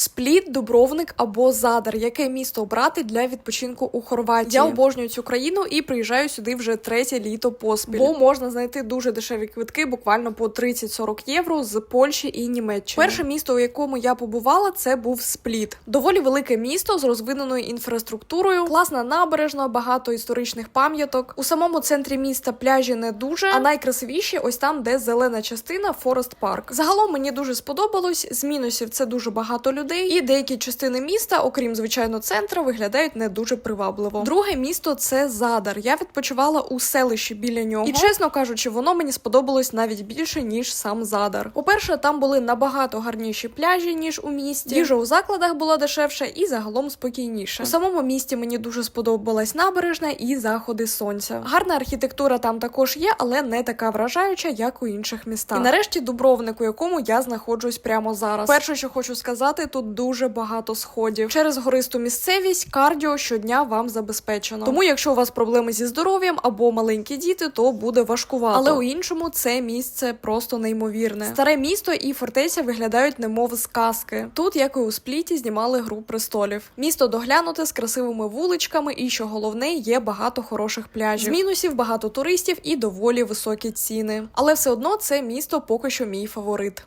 Спліт, Дубровник або Задар. Яке місто обрати для відпочинку у Хорватії? Я обожнюю цю країну і приїжджаю сюди вже третє літо поспіль. Бо можна знайти дуже дешеві квитки, буквально по 30-40 євро з Польщі і Німеччини. Перше місто, у якому я побувала, це був Спліт. Доволі велике місто з розвиненою інфраструктурою, класна набережна, багато історичних пам'яток. У самому центрі міста пляжі не дуже, а найкрасивіші ось там, де зелена частина Форест Парк. Загалом мені дуже сподобалось. З мінусів це дуже багато людей, і деякі частини міста, окрім звичайно центра, виглядають не дуже привабливо. Друге місто це Задар. Я відпочивала у селищі біля нього. І чесно кажучи, воно мені сподобалось навіть більше ніж сам Задар. По-перше, там були набагато гарніші пляжі ніж у місті. Їжа у закладах була дешевша і загалом спокійніше. У самому місті мені дуже сподобалась набережна і заходи сонця. Гарна архітектура там також є, але не така вражаюча, як у інших містах. І нарешті Дубровник, у якому я знаходжусь прямо зараз. Перше, що хочу сказати, тут дуже багато сходів. Через гористу місцевість кардіо щодня вам забезпечено. Тому, якщо у вас проблеми зі здоров'ям або маленькі діти, то буде важкувато. Але у іншому це місце просто неймовірне. Старе місто і фортеця виглядають немов з казки. Тут, як і у спліті, знімали гру престолів. Місто доглянуте з красивими вуличками, і що головне, є багато хороших пляжів. З мінусів багато туристів і доволі високі ціни. Але все одно це місто поки що мій фаворит.